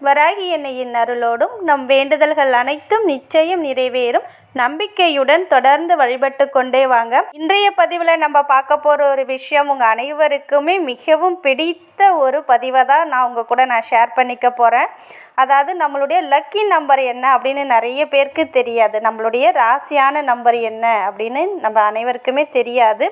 வராகி எண்ணெயின் அருளோடும் நம் வேண்டுதல்கள் அனைத்தும் நிச்சயம் நிறைவேறும். நம்பிக்கையுடன் தொடர்ந்து வழிபட்டு கொண்டே வாங்க. இன்றைய பதிவில் நம்ம பார்க்க போகிற ஒரு விஷயம் உங்கள் அனைவருக்குமே மிகவும் பிடித்த ஒரு பதிவை தான் நான் உங்கள் கூட நான் ஷேர் பண்ணிக்க போகிறேன் அதாவது நம்மளுடைய லக்கி நம்பர் என்ன அப்படின்னு நிறைய பேருக்கு தெரியாது. நம்மளுடைய ராசியான நம்பர் என்ன அப்படின்னு நம்ம அனைவருக்குமே தெரியாது.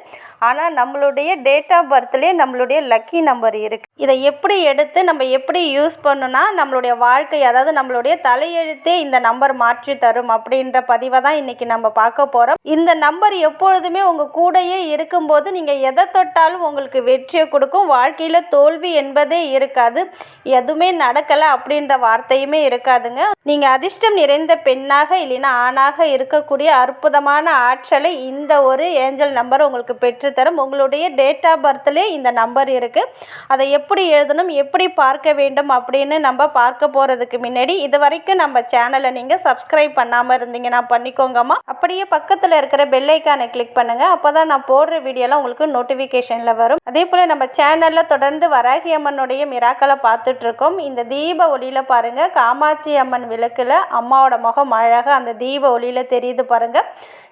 ஆனால் நம்மளுடைய டேட் ஆஃப் பர்த்லேயே நம்மளுடைய லக்கி நம்பர் இருக்குது இதை எப்படி எடுத்து நம்ம எப்படி யூஸ் பண்ணுன்னா நம்மளுடைய வாழ்க்கை அதாவது நம்மளுடைய தலையெழுத்தே இந்த நம்பர் மாற்றி தரும் அப்படின்ற பதிவை தான் இன்றைக்கி நம்ம பார்க்க போகிறோம் இந்த நம்பர் எப்பொழுதுமே உங்கள் கூடயே இருக்கும்போது நீங்கள் எதை தொட்டாலும் உங்களுக்கு வெற்றியை கொடுக்கும். வாழ்க்கையில் தோல்வி என்பதே இருக்காது. எதுவுமே நடக்கலை அப்படின்ற வார்த்தையுமே இருக்காதுங்க. நீங்கள் அதிர்ஷ்டம் நிறைந்த பெண்ணாக இல்லைன்னா ஆணாக இருக்கக்கூடிய அற்புதமான ஆற்றலை இந்த ஒரு ஏஞ்சல் நம்பர் உங்களுக்கு பெற்றுத்தரும். உங்களுடைய டேட் ஆஃப் பர்த்லேயே இந்த நம்பர் இருக்குது அதை எப்படி எழுதணும் எப்படி பார்க்க வேண்டும் அப்படின்னு நம்ம பார்க்க போகிறதுக்கு முன்னாடி இது வரைக்கும் நம்ம சேனலை நீங்கள் சப்ஸ்கிரைப் பண்ணாமல் இருந்தீங்கன்னா பண்ணிக்கோங்கம்மா. அப்படியே பக்கத்தில் இருக்கிற பெல்லைக்கானை கிளிக் பண்ணுங்கள் அப்போ தான் நான் போடுற வீடியோலாம் உங்களுக்கு நோட்டிஃபிகேஷனில் வரும். அதே போல் நம்ம சேனலில் தொடர்ந்து வராகி அம்மனுடைய மிராக்களை பார்த்துட்ருக்கோம். இந்த தீப ஒளியில் பாருங்கள் காமாட்சி அம்மன் விளக்கில் அம்மாவோட முகம் அழகாக அந்த தீப ஒளியில் தெரியுது பாருங்கள்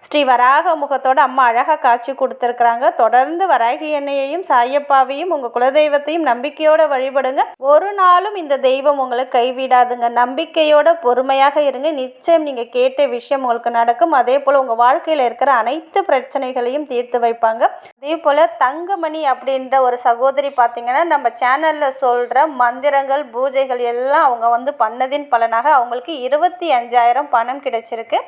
ஸ்ரீ வராக முகத்தோட அம்மா அழகாக காட்சி கொடுத்துருக்குறாங்க. தொடர்ந்து வராகி எண்ணெயையும் சாயப்பாவையும் உங்கள் குலதெய்வத்தையும் நம்பிக்கையோடு வழிபடுங்க. ஒரு நாளும் இந்த தெய்வம் உங்களை கைவிடாதுங்க. நம்பிக்கையோட பொறுமையாக இருங்க. நிச்சயம் நீங்கள் கேட்ட விஷயம் உங்களுக்கு நடக்கும். அதே போல் உங்கள் வாழ்க்கையில் இருக்கிற அனைத்து பிரச்சனைகளையும் தீர்த்து வைப்பாங்க. அதே போல் தங்கமணி அப்படின்ற ஒரு சகோதரி பார்த்தீங்கன்னா நம்ம சேனலில் சொல்கிற மந்திரங்கள் பூஜைகள் எல்லாம் அவங்க வந்து பண்ணதின் பலனாக அவங்களுக்கு இருபத்தி அஞ்சாயிரம் பணம் கிடைச்சிருக்கு.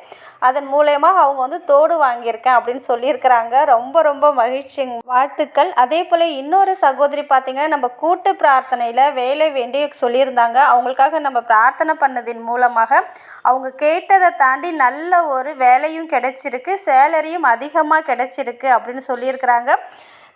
அதன் மூலயமா அவங்க வந்து தோடு வாங்கியிருக்கேன் அப்படின்னு சொல்லியிருக்கிறாங்க. ரொம்ப ரொம்ப மகிழ்ச்சி வாழ்த்துக்கள். அதே போல் இன்னொரு சகோதரி பார்த்தீங்கன்னா நம்ம கூட்டு பிரார்த்தனையில் வேலை வேண்டி சொல்லியிருந்தாங்க. அவங்களுக்காக நம்ம பிரார்த்தனை பண்ணதின் மூலமாக அவங்க கேட்டதை தாண்டி நல்ல ஒரு வேலையும் கிடைச்சிருக்கு. சேலரியும் அதிகமாக கிடைச்சிருக்கு அப்படின்னு சொல்லியிருக்கிறாங்க.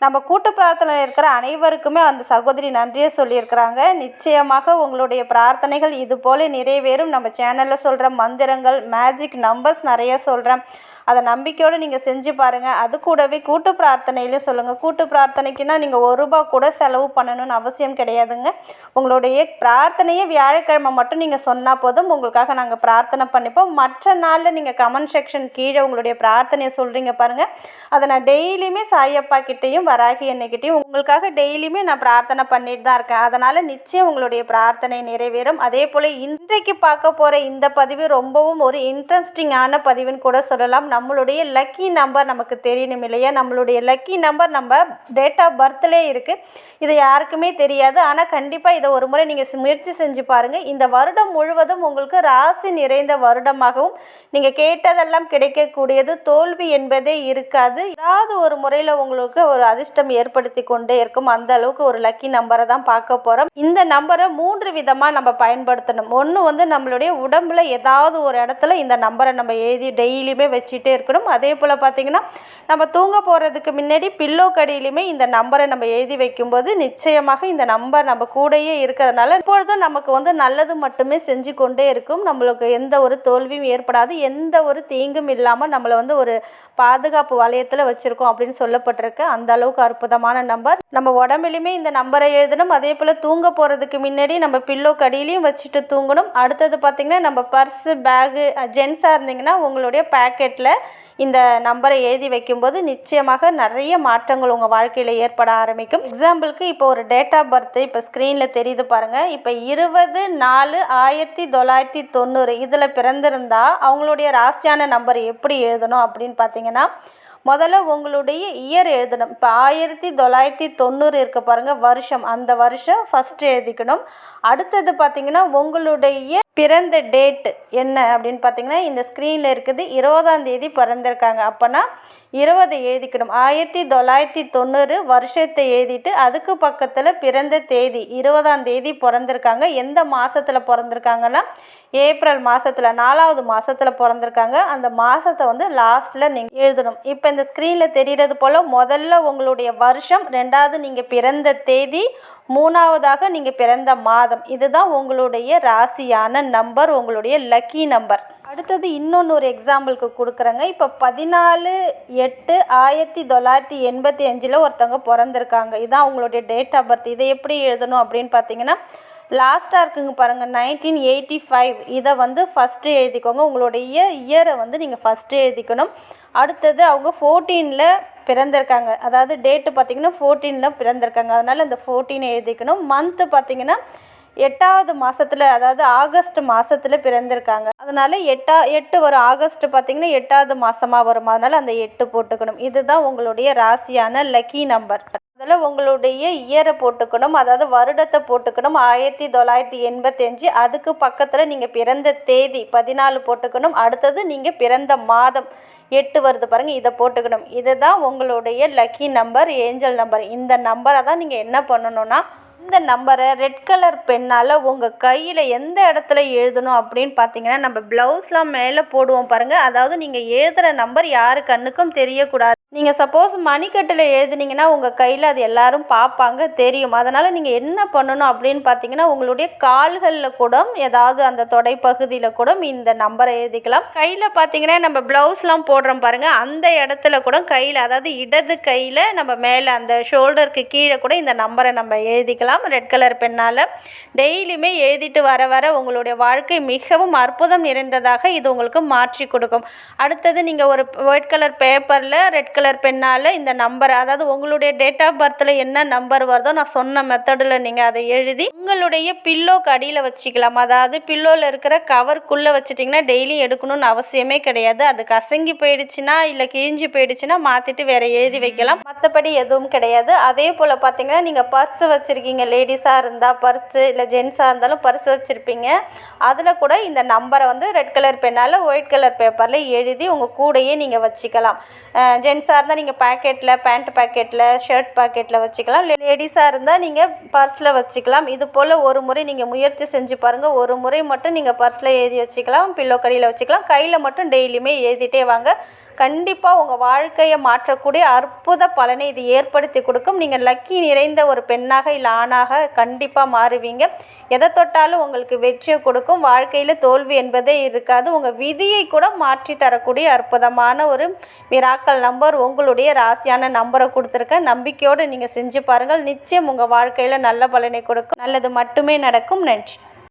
நம்ம கூட்டு பிரார்த்தனையில் இருக்கிற அனைவருக்குமே அந்த சகோதரி நன்றியை சொல்லியிருக்கிறாங்க. நிச்சயமாக உங்களுடைய பிரார்த்தனைகள் இது போல நிறைவேறும். நம்ம சேனலில் சொல்கிற மந்திரங்கள் மேஜிக் நம்பர்ஸ் நிறைய சொல்கிறேன் அதை நம்பிக்கையோடு நீங்கள் செஞ்சு பாருங்கள் அது கூடவே கூட்டு பிரார்த்தனையிலையும் சொல்லுங்கள் கூட்டு பிரார்த்தனைக்குன்னா நீங்கள் ஒரு ரூபா கூட செலவு பண்ணணும்னு அவசியம் கிடையாதுங்க. உங்களுடைய பிரார்த்தனையை வியாழக்கிழமை மட்டும் நீங்கள் சொன்னால் போதும். உங்களுக்காக நாங்கள் பிரார்த்தனை பண்ணிப்போம். மற்ற நாளில் நீங்கள் கமெண்ட் செக்ஷன் கீழே உங்களுடைய பிரார்த்தனையை சொல்கிறீங்க பாருங்கள் அதை நான் டெய்லியுமே சாயப்பா கிட்டேயும் வராகி என்னைக்கிட்டையும் உங்களுக்காக டெய்லியுமே நான் பிரார்த்தனை பண்ணிட்டு தான் இருக்கேன். அதனால் நிச்சயம் உங்களுடைய பிரார்த்தனை நிறைவேறும். அதே போல் இன்றைக்கு பார்க்க போகிற இந்த பதிவு ரொம்பவும் ஒரு இன்ட்ரெஸ்டிங்கான பதிவுன்னு கூட சொல்லலாம். நம்மளுடைய லக்கி நம்பர் நமக்கு தெரியணும் இல்லையா? நம்மளுடைய லக்கி நம்பர் நம்ம டேட் ஆஃப் பர்த்லே இருக்குது இது யாருக்குமே தெரியாது. ஆனால் கண்டிப்பாக இதை ஒரு முறை நீங்கள் முயற்சி செஞ்சு பாருங்கள் இந்த வருடம் முழுவதும் உங்களுக்கு ராசி நிறைந்த வருடமாகவும் நீங்கள் கேட்டதெல்லாம் கிடைக்கக்கூடியது தோல்வி என்பதே இருக்காது. ஏதாவது ஒரு முறையில் உங்களுக்கு ஒரு அதிர்ஷ்டம் ஏற்படுத்தி கொண்டே இருக்கும். அந்த அளவுக்கு ஒரு லக்கி நம்பரை தான் பார்க்க போகிறோம் இந்த நம்பரை மூன்று விதமாக நம்ம பயன்படுத்தணும். ஒன்று வந்து நம்மளுடைய உடம்புல ஏதாவது ஒரு இடத்துல இந்த நம்பரை நம்ம எழுதி டெய்லியுமே வச்சுட்டே இருக்கணும். அதே போல் பார்த்திங்கன்னா நம்ம தூங்க போகிறதுக்கு முன்னாடி பில்லோ கடியிலுமே இந்த நம்பரை நம்ம எழுதி வைக்கும்போது நிச்சயமாக இந்த நம்பர் நம்ம கூடயே இருக்கிறதுனால இப்பொழுதும் நமக்கு வந்து நல்லது மட்டுமே செஞ்சு கொண்டே இருக்கும். நம்மளுக்கு எந்த ஒரு தோல்வியும் ஏற்படாது. எந்த ஒரு தீங்கும் இல்லாமல் நம்மளை வந்து ஒரு பாதுகாப்பு வளையத்தில் வச்சுருக்கோம் அப்படின்னு சொல்லப்பட்டிருக்கு. அந்த அளவுக்கு அற்புதமான நம்பர். நம்ம உடம்புலையுமே இந்த நம்பரை எழுதணும். அதே போல் தூங்க போகிறதுக்கு முன்னாடி நம்ம பில்லோ கடியிலையும் வச்சுட்டு தூங்கணும். அடுத்தது பார்த்திங்கன்னா நம்ம பர்ஸு பேகு ஜென்ஸாக இருந்தீங்கன்னா உங்களுடைய பேக்கெட்டில் இந்த நம்பரை எழுதி வைக்கும்போது நிச்சயமாக நிறைய மாற்றங்கள் உங்கள் வாழ்க்கையில் ஏற்பட ஆரம்பிக்கும். எக்ஸாம்பிளுக்கு இப்போ ஒரு டேட் டேட் ஆஃப் பர்த் இப்போ ஸ்க்ரீனில் தெரியுது பாருங்கள் இப்போ இருபது நாலு ஆயிரத்தி தொள்ளாயிரத்தி தொண்ணூறு இதில் பிறந்திருந்தா அவங்களுடைய ராசியான நம்பர் எப்படி எழுதணும் அப்படின்னு பார்த்தீங்கன்னா முதல்ல உங்களுடைய இயர் எழுதணும். இப்போ ஆயிரத்தி தொள்ளாயிரத்தி தொண்ணூறு இருக்க பாருங்கள் வருஷம். அந்த வருஷம் ஃபஸ்ட்டு எழுதிக்கணும். அடுத்தது பார்த்திங்கன்னா உங்களுடைய பிறந்த டேட்டு என்ன அப்படின்னு பார்த்தீங்கன்னா இந்த ஸ்க்ரீனில் இருக்குது. இருபதாம் தேதி பிறந்திருக்காங்க. அப்போனா இருபது எழுதிக்கணும். ஆயிரத்தி தொள்ளாயிரத்தி தொண்ணூறு வருஷத்தை எழுதிட்டு அதுக்கு பக்கத்தில் பிறந்த தேதி இருபதாம் தேதி பிறந்திருக்காங்க. எந்த மாதத்தில் பிறந்திருக்காங்கன்னா ஏப்ரல் மாதத்தில் நாலாவது மாதத்தில் பிறந்திருக்காங்க. அந்த மாதத்தை வந்து லாஸ்ட்டில் நீங்கள் எழுதணும். இப்போ இந்த ஸ்க்ரீனில் தெரிகிறது போல் முதல்ல உங்களுடைய வருஷம் ரெண்டாவது நீங்கள் பிறந்த தேதி மூணாவதாக நீங்கள் பிறந்த மாதம். இதுதான் உங்களுடைய ராசியான நம்பர் உங்களுடைய லக்கி நம்பர் அடுத்தது இன்னொன்று ஒரு எக்ஸாம்பிளுக்கு கொடுக்குறேங்க. இப்போ பதினாலு எட்டு ஆயிரத்தி தொள்ளாயிரத்தி எண்பத்தி அஞ்சில் ஒருத்தவங்க பிறந்திருக்காங்க. இதான் அவங்களுடைய டேட் ஆஃப் பர்த் இதை எப்படி எழுதணும் அப்படின்னு பார்த்தீங்கன்னா லாஸ்ட்டாக இருக்குங்க பாருங்கள் நைன்டீன் எயிட்டி ஃபைவ் இதை வந்து ஃபஸ்ட்டு எழுதிக்கோங்க. உங்களுடைய இயரை வந்து நீங்கள் ஃபஸ்ட்டு எழுதிக்கணும். அடுத்தது அவங்க ஃபோர்டீனில் பிறந்திருக்காங்க. அதாவது டேட்டு பார்த்திங்கன்னா ஃபோர்டீனில் பிறந்திருக்காங்க. அதனால் இந்த ஃபோர்டீன் எழுதிக்கணும். மந்த்து பார்த்திங்கன்னா எட்டாவது மாதத்தில் அதாவது ஆகஸ்ட் மாதத்தில் பிறந்திருக்காங்க. அதனால் எட்டா எட்டு வரும். ஆகஸ்ட் பார்த்திங்கன்னா எட்டாவது மாதமாக வரும். அதனால் அந்த எட்டு போட்டுக்கணும். இதுதான் உங்களுடைய ராசியான லக்கி நம்பர். அதில் உங்களுடைய இயரை போட்டுக்கணும். அதாவது வருடத்தை போட்டுக்கணும். ஆயிரத்தி தொள்ளாயிரத்தி எண்பத்தஞ்சு அதுக்கு பக்கத்தில் நீங்கள் பிறந்த தேதி பதினாலு போட்டுக்கணும். அடுத்தது நீங்கள் பிறந்த மாதம் எட்டு வருது பாருங்கள் இதை போட்டுக்கணும். இதுதான் உங்களுடைய லக்கி நம்பர் ஏஞ்சல் நம்பர். இந்த நம்பரை தான் நீங்கள் என்ன பண்ணணும்னா இந்த நம்பரை ரெட் கலர் பென்னால் உங்கள் கையில் எந்த இடத்துல எழுதணும் அப்படின்னு பார்த்தீங்கன்னா நம்ம ப்ளவுஸ்லாம் மேலே போடுவோம் பாருங்கள் அதாவது நீங்கள் எழுதுகிற நம்பர் யாரு கண்ணுக்கும் தெரியக்கூடாது. நீங்கள் சப்போஸ் மணிக்கட்டில் எழுதுனீங்கன்னா உங்கள் கையில் அது எல்லாரும் பார்ப்பாங்க தெரியும். அதனால் நீங்கள் என்ன பண்ணணும் அப்படின்னு பார்த்தீங்கன்னா உங்களுடைய கால்களில் கூட ஏதாவது அந்த தொடை பகுதியில் கூட இந்த நம்பரை எழுதிக்கலாம். கையில் பார்த்தீங்கன்னா நம்ம ப்ளவுஸ்லாம் போடுறோம் பாருங்கள் அந்த இடத்துல கூட கையில் அதாவது இடது கையில் நம்ம மேலே அந்த ஷோல்டருக்கு கீழே கூட இந்த நம்பரை நம்ம எழுதிக்கலாம். ரெட் கலர் பென்னால் டெய்லியுமே எழுதிட்டு வர வர உங்களுடைய வாழ்க்கை மிகவும் அற்புதம் நிறைந்ததாக இது உங்களுக்கு மாற்றி கொடுக்கும். அடுத்தது நீங்கள் ஒரு ஒயிட் கலர் பேப்பரில் ரெட் கலர் பென்னால் இந்த நம்பர் அதாவது உங்களுடைய டேட் ஆஃப் பர்த்தில் என்ன நம்பர் வருதோ நான் சொன்ன மெத்தடில் நீங்கள் அதை எழுதி உங்களுடைய பில்லோக்கு அடியில் வச்சுக்கலாம். அதாவது பில்லோவில் இருக்கிற கவருக்குள்ளே வச்சுட்டிங்கன்னா டெய்லி எடுக்கணும்னு அவசியமே கிடையாது. அது கசங்கி போயிடுச்சுன்னா இல்லை கிழிஞ்சு போயிடுச்சுன்னா மாற்றிட்டு வேறு எழுதி வைக்கலாம். மற்றபடி எதுவும் கிடையாது. அதே போல் பார்த்தீங்கன்னா நீங்கள் பர்ஸ் வச்சுருக்கீங்க நீங்கள் லேடிஸாக இருந்தால் பர்ஸு இல்லை ஜென்ஸாக இருந்தாலும் பர்ஸ் வச்சுருப்பீங்க. அதில் கூட இந்த நம்பரை வந்து ரெட் கலர் பென்னால் ஒயிட் கலர் பேப்பரில் எழுதி உங்கள் கூடையே நீங்கள் வச்சுக்கலாம். ஜென்ஸாக இருந்தால் நீங்கள் பேக்கெட்டில் பேண்ட் பேக்கெட்டில் ஷர்ட் பேக்கெட்டில் வச்சுக்கலாம். லேடிஸாக இருந்தால் நீங்கள் பர்ஸில் வச்சுக்கலாம். இது போல் ஒரு முறை நீங்கள் முயற்சி செஞ்சு பாருங்கள் ஒரு முறை மட்டும் நீங்கள் பர்ஸில் எழுதி வச்சுக்கலாம். பில்லோ கடியில் வச்சுக்கலாம். கையில் மட்டும் டெய்லியுமே எழுதிட்டே வாங்க. கண்டிப்பாக உங்கள் வாழ்க்கையை மாற்றக்கூடிய அற்புத பலனை இது ஏற்படுத்தி கொடுக்கும். நீங்கள் லக்கி நிறைந்த ஒரு பெண்ணாக இல்லை ஆணாக கண்டிப்பாக மாறுவீங்க. எதை தொட்டாலும் உங்களுக்கு வெற்றியை கொடுக்கும். வாழ்க்கையில் தோல்வி என்பதே இருக்காது. உங்கள் விதியை கூட மாற்றி தரக்கூடிய அற்புதமான ஒரு மிராக்கல் நம்பர் உங்களுடைய ராசியான நம்பரை கொடுத்துருக்கேன். நம்பிக்கையோடு நீங்கள் செஞ்சு பாருங்கள். நிச்சயம் உங்கள் வாழ்க்கையில் நல்ல பலனை கொடுக்கும். நல்லது மட்டுமே நடக்கும். நன்றி.